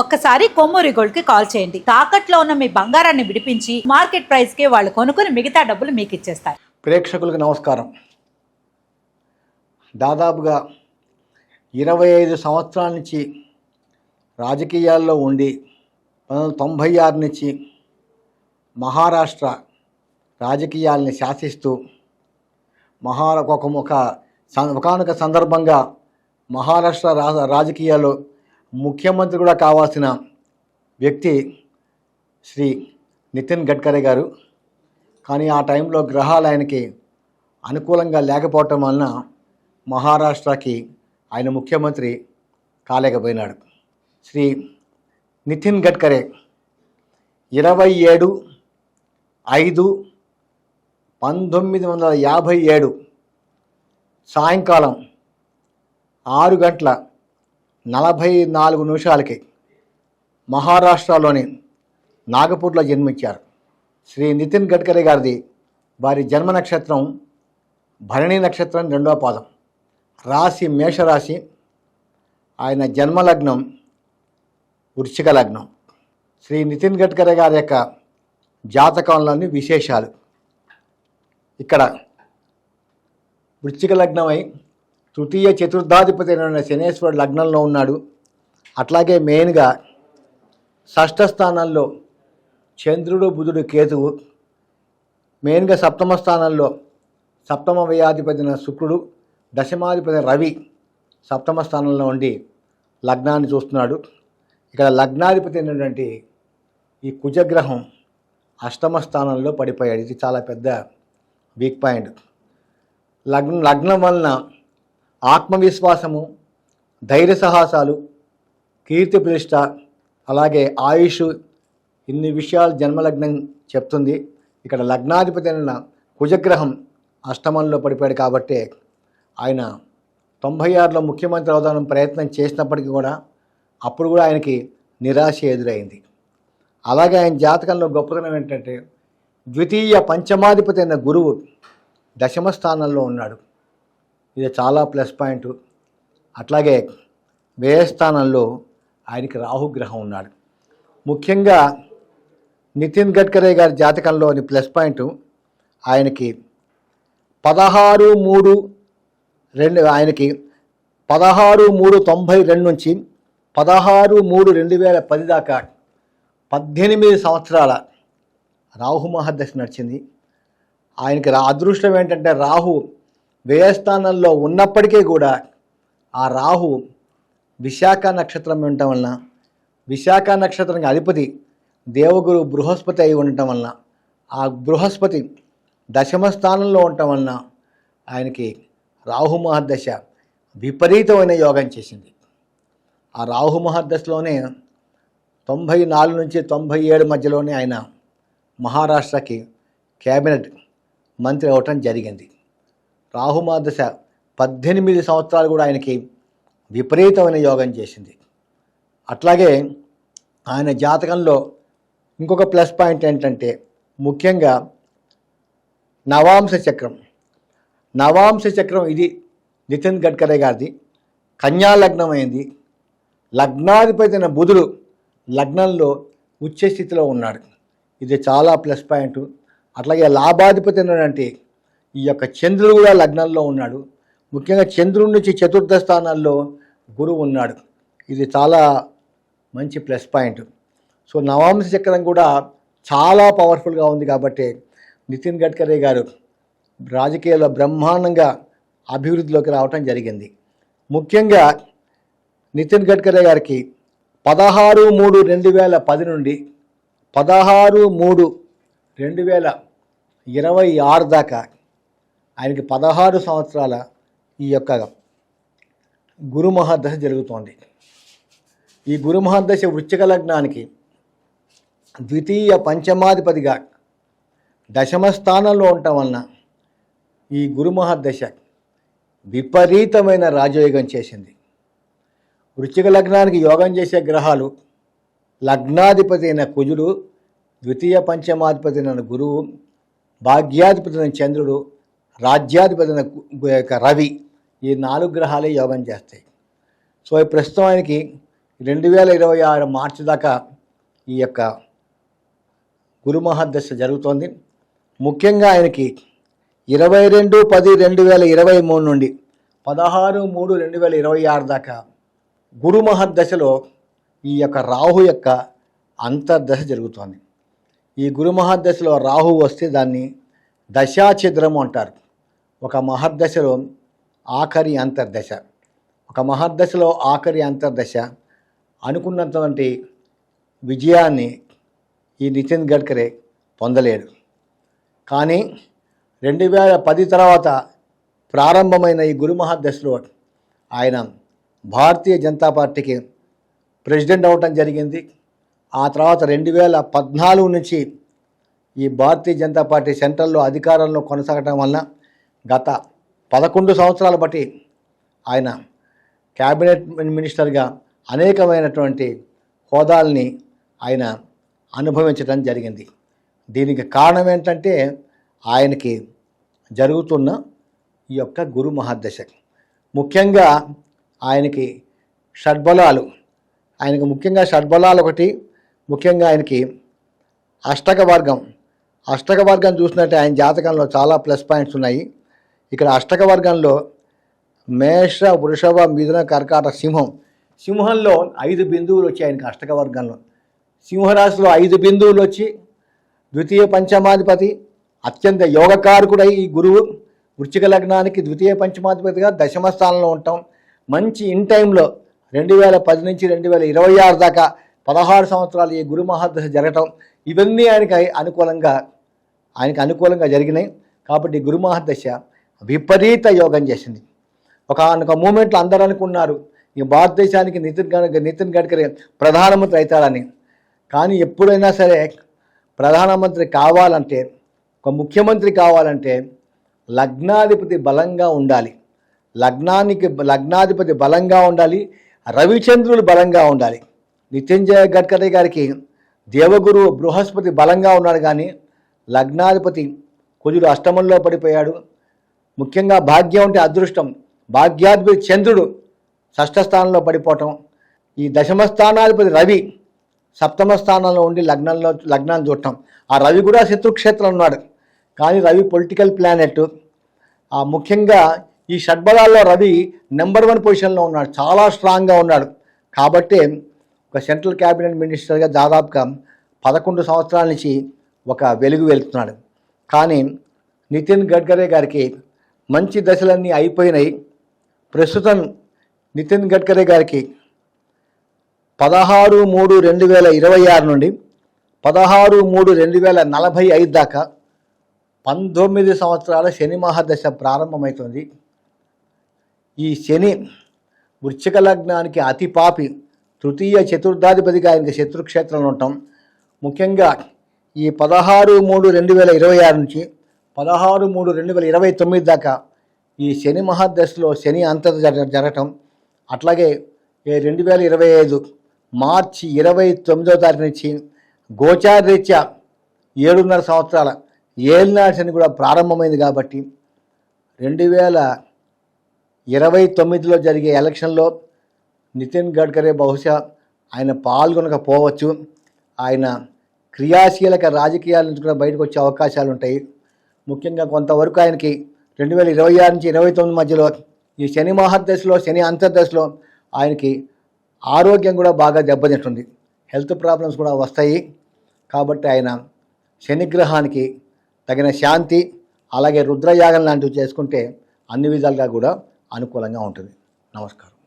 ఒక్కసారి కొమ్మూరి గోల్డ్కి కాల్ చేయండి. తాకట్లో ఉన్న మీ బంగారాన్ని విడిపించి మార్కెట్ ప్రైస్కి వాళ్ళు కొనుక్కుని మిగతా డబ్బులు మీకు ఇచ్చేస్తారు. ప్రేక్షకులకు నమస్కారం. దాదాపుగా ఇరవై ఐదు సంవత్సరాల నుంచి రాజకీయాల్లో ఉండి పంతొమ్మిది తొంభై ఆరు నుంచి మహారాష్ట్ర రాజకీయాల్ని శాసిస్తూ మహా ఒక ఒక ఒకనొక సందర్భంగా మహారాష్ట్ర రా రాజకీయాల్లో ముఖ్యమంత్రి కూడా కావాల్సిన వ్యక్తి శ్రీ నితిన్ గడ్కరీ గారు. కానీ ఆ టైంలో గ్రహాలు ఆయనకి అనుకూలంగా లేకపోవటం వలన మహారాష్ట్రకి ఆయన ముఖ్యమంత్రి కాలేకపోయినాడు. శ్రీ నితిన్ గడ్కరే ఇరవై ఏడు ఐదు పంతొమ్మిది వందల యాభై ఏడు సాయంకాలం ఆరు గంటల నలభై నాలుగు నిమిషాలకి మహారాష్ట్రలోని నాగపూర్లో జన్మించారు. శ్రీ నితిన్ గడ్కరీ గారిది వారి జన్మ నక్షత్రం భరణి నక్షత్రం రెండవ పాదం. రాశి మేషరాశి ఆయన జన్మ లగ్నం వృశ్చిక లగ్నం. శ్రీ నితిన్ గడ్కరీ గారి యొక్క జాతకంలోని విశేషాలు. ఇక్కడ వృశ్చిక లగ్నమై తృతీయ చతుర్థాధిపతి అయిన శనేశ్వరుడు లగ్నంలో ఉన్నాడు. అట్లాగే మెయిన్గా షష్ఠ స్థానంలో చంద్రుడు బుధుడు కేతువు. మెయిన్గా సప్తమ స్థానంలో సప్తమ వ్యయాధిపతిన శుక్రుడు దశమాధిపతి రవి సప్తమ స్థానంలో ఉండి లగ్నాన్ని చూస్తున్నాడు. ఇక్కడ లగ్నాధిపతి అయినటువంటి ఈ కుజగ్రహం అష్టమ స్థానంలో పడిపోయాడు. ఇది చాలా పెద్ద వీక్ పాయింట్. లగ్నం లగ్నం వలన ఆత్మవిశ్వాసము ధైర్య సాహసాలు కీర్తి ప్రతిష్ట అలాగే ఆయుష్ ఇన్ని విషయాలు జన్మలగ్నం చెప్తుంది. ఇక్కడ లగ్నాధిపతి అయిన కుజగ్రహం అష్టమంలో పడిపోయాడు కాబట్టి ఆయన తొంభై ఆరులో ముఖ్యమంత్రి అవదానం ప్రయత్నం చేసినప్పటికీ కూడా అప్పుడు కూడా ఆయనకి నిరాశ ఎదురైంది. అలాగే ఆయన జాతకంలో గొప్పతనం ఏంటంటే ద్వితీయ పంచమాధిపతి అయిన గురువు దశమ స్థానంలో ఉన్నాడు. ఇది చాలా ప్లస్ పాయింట్. అట్లాగే వ్యయస్థానంలో ఆయనకి రాహుగ్రహం ఉన్నాడు. ముఖ్యంగా నితిన్ గడ్కరీ గారి జాతకంలోని ప్లస్ పాయింట్ ఆయనకి పదహారు మూడు రెండు ఆయనకి పదహారు మూడు తొంభై రెండు నుంచి పదహారు మూడు రెండు వేల పది దాకా పద్దెనిమిది సంవత్సరాల రాహు మహర్దశ నడిచింది. ఆయనకి రా అదృష్టం ఏంటంటే రాహు వ్యయస్థానంలో ఉన్నప్పటికీ కూడా ఆ రాహు విశాఖ నక్షత్రం ఉండటం వలన విశాఖ నక్షత్రానికి అధిపతి దేవగురు బృహస్పతి అయి ఉండటం వలన ఆ బృహస్పతి దశమ స్థానంలో ఉండటం వలన ఆయనకి రాహు మహర్దశ విపరీతమైన యోగం చేసింది. ఆ రాహు మహర్దశలోనే తొంభై నాలుగు నుంచి తొంభై ఏడు మధ్యలోనే ఆయన మహారాష్ట్రకి కేబినెట్ మంత్రి అవటం జరిగింది. రాహుమాదశ పద్దెనిమిది సంవత్సరాలు కూడా ఆయనకి విపరీతమైన యోగం చేసింది. అట్లాగే ఆయన జాతకంలో ఇంకొక ప్లస్ పాయింట్ ఏంటంటే ముఖ్యంగా నవాంశ చక్రం. నవాంశ చక్రం ఇది నితిన్ గడ్కరీ గారిది. కన్యా లగ్నం అయింది. లగ్నాధిపతి అయిన బుధుడు లగ్నంలో ఉచ్చ స్థితిలో ఉన్నాడు. ఇది చాలా ప్లస్ పాయింట్. అట్లాగే లాభాధిపతి అయినటువంటి ఈ యొక్క చంద్రుడు కూడా లగ్నంలో ఉన్నాడు. ముఖ్యంగా చంద్రుడి నుంచి చతుర్థ స్థానాల్లో గురువు ఉన్నాడు. ఇది చాలా మంచి ప్లస్ పాయింట్. సో నవాంశ చక్రం కూడా చాలా పవర్ఫుల్గా ఉంది కాబట్టి నితిన్ గడ్కరీ గారు రాజకీయాల్లో బ్రహ్మాండంగా అభివృద్ధిలోకి రావటం జరిగింది. ముఖ్యంగా నితిన్ గడ్కరీ గారికి పదహారు మూడు రెండు వేల పది నుండి పదహారు మూడు రెండు వేల ఇరవై ఆరు దాకా ఆయనకి పదహారు సంవత్సరాల ఈ యొక్క గురు మహాదశ జరుగుతోంది. ఈ గురు మహాదశ లగ్నానికి ద్వితీయ పంచమాధిపతిగా దశమ స్థానంలో ఉండటం వలన ఈ గురు మహాదశ విపరీతమైన రాజయోగం చేసింది. వృచ్చిక లగ్నానికి యోగం చేసే గ్రహాలు లగ్నాధిపతి అయిన కుజుడు ద్వితీయ పంచమాధిపతి అయిన గురువు భాగ్యాధిపతి అయిన చంద్రుడు రాజ్యాధిపతి యొక్క రవి ఈ నాలుగు గ్రహాలే యోగం చేస్తాయి. సో ప్రస్తుతం ఆయనకి రెండు వేల ఇరవై ఆరు మార్చి దాకా ఈ యొక్క గురుమహాదశ జరుగుతోంది. ముఖ్యంగా ఆయనకి ఇరవై రెండు పది రెండు వేల ఇరవై మూడు నుండి పదహారు మూడు రెండు వేల ఇరవై ఆరు దాకా గురు మహర్దశలో ఈ యొక్క రాహు యొక్క అంతర్దశ జరుగుతోంది. ఈ గురు మహర్దశలో రాహు వస్తే దాన్ని దశాఛిద్రము అంటారు. ఒక మహర్దశలో ఆఖరి అంతర్దశ. ఒక మహర్దశలో ఆఖరి అంతర్దశ అనుకున్నటువంటి విజయాన్ని ఈ నితిన్ గడ్కరీ పొందలేడు. కానీ రెండు వేల పది తర్వాత ప్రారంభమైన ఈ గురు మహాదశలో ఆయన భారతీయ జనతా పార్టీకి ప్రెసిడెంట్ అవటం జరిగింది. ఆ తర్వాత రెండు వేల పద్నాలుగు నుంచి ఈ భారతీయ జనతా పార్టీ సెంట్రల్లో అధికారంలో కొనసాగటం వలన గత పదకొండు సంవత్సరాల బట్టి ఆయన క్యాబినెట్ మినిస్టర్గా అనేకమైనటువంటి హోదాల్ని ఆయన అనుభవించడం జరిగింది. దీనికి కారణం ఏంటంటే ఆయనకి జరుగుతున్న ఈ యొక్క గురు మహాదశ. ముఖ్యంగా ఆయనకి షడ్బలాలు. ఆయనకి ముఖ్యంగా షడ్బలాలు ఒకటి ముఖ్యంగా ఆయనకి అష్టక వర్గం అష్టక వర్గం చూసినట్టే ఆయన జాతకంలో చాలా ప్లస్ పాయింట్స్ ఉన్నాయి. ఇక్కడ అష్టక వర్గంలో మేష వృషభ మిథున కర్కాట సింహం. సింహంలో ఐదు బిందువులు వచ్చాయి ఆయనకి అష్టక వర్గంలో సింహరాశిలో ఐదు బిందువులు వచ్చి ద్వితీయ పంచమాధిపతి అత్యంత యోగకారకుడై ఈ గురువు. వృచ్చిక లగ్నానికి ద్వితీయ పంచమాధిపతిగా దశమ స్థానంలో ఉంటాం. మంచి ఇన్ టైంలో రెండు వేల పది నుంచి రెండు వేల ఇరవై ఆరు దాకా పదహారు సంవత్సరాలు ఈ గురు మహాదశ జరగటం. ఇవన్నీ ఆయనకి అనుకూలంగా ఆయనకి అనుకూలంగా జరిగినాయి. కాబట్టి గురు మహాదశ విపరీత యోగం చేసింది. ఒక ఒక మూమెంట్లో అందరూ అనుకున్నారు ఈ భారతదేశానికి నితిన్ గడ్కరీ నితిన్ గడ్కరీ ప్రధానమంత్రి అవుతాడని. కానీ ఎప్పుడైనా సరే ప్రధానమంత్రి కావాలంటే ఒక ముఖ్యమంత్రి కావాలంటే లగ్నాధిపతి బలంగా ఉండాలి. లగ్నానికి లగ్నాధిపతి బలంగా ఉండాలి రవిచంద్రులు బలంగా ఉండాలి. నిత్యంజయ గడ్కరీ గారికి దేవగురు బృహస్పతి బలంగా ఉన్నాడు కానీ లగ్నాధిపతి కుజుడు అష్టమంలో పడిపోయాడు. ముఖ్యంగా భాగ్యం అంటే అదృష్టం. భాగ్యాధిపతి చంద్రుడు షష్ఠ స్థానంలో పడిపోవటం. ఈ దశమ స్థానాధిపతి రవి సప్తమ స్థానంలో ఉండి లగ్నంలో లగ్నాన్ని చూడటం. ఆ రవి కూడా శత్రుక్షేత్రం ఉన్నాడు. కానీ రవి పొలిటికల్ ప్లానెట్. ఆ ముఖ్యంగా ఈ షడ్బలాల్లో రవి నెంబర్ వన్ పొజిషన్లో ఉన్నాడు. చాలా స్ట్రాంగ్గా ఉన్నాడు. కాబట్టి ఒక సెంట్రల్ క్యాబినెట్ మినిస్టర్గా దాదాపుగా పదకొండు సంవత్సరాల నుంచి ఒక వెలుగు వెళ్తున్నాడు కానీ నితిన్ గడ్కరీ గారికి మంచి దశలన్నీ అయిపోయినాయి. ప్రస్తుతం నితిన్ గడ్కరీ గారికి పదహారు మూడు రెండు వేల ఇరవై ఆరు నుండి పదహారు మూడు రెండు వేల నలభై ఐదు దాకా పంతొమ్మిది సంవత్సరాల శని మహాదశ ప్రారంభమవుతుంది ఈ శని వృశ్చిక లగ్నానికి అతి పాపి తృతీయ చతుర్థాధిపతిగా ఆయనకి శత్రుక్షేత్రంలో ఉంటాం. ముఖ్యంగా ఈ పదహారు మూడు రెండు వేల ఇరవై ఆరు నుంచి పదహారు మూడు రెండు వేల ఇరవై తొమ్మిది దాకా ఈ శని మహాదశలో శని అంతత జరగటం అట్లాగే రెండు వేల ఇరవై ఐదు మార్చి ఇరవై తొమ్మిదో తారీఖు నుంచి గోచారీత్యా ఏడున్నర సంవత్సరాల ఏలినాటి శని కూడా ప్రారంభమైంది కాబట్టి రెండు వేల ఇరవై తొమ్మిదిలో జరిగే ఎలక్షన్లో నితిన్ గడ్కరీ బహుశా ఆయన పాల్గొనకపోవచ్చు. ఆయన క్రియాశీలక రాజకీయాల నుంచి కూడా బయటకు వచ్చే అవకాశాలు ఉంటాయి ముఖ్యంగా కొంతవరకు ఆయనకి రెండు వేల ఇరవై ఆరు నుంచి ఇరవై తొమ్మిది మధ్యలో ఈ శని మహర్దశలో శని అంతర్దశలో ఆయనకి ఆరోగ్యం కూడా బాగా దెబ్బతింటుంది. హెల్త్ ప్రాబ్లమ్స్ కూడా వస్తాయి. కాబట్టి ఆయన శనిగ్రహానికి తగిన శాంతి అలాగే రుద్రయాగం లాంటివి చేసుకుంటే అన్ని విధాలుగా కూడా అనుకూలంగా ఉంటుంది. నమస్కారం.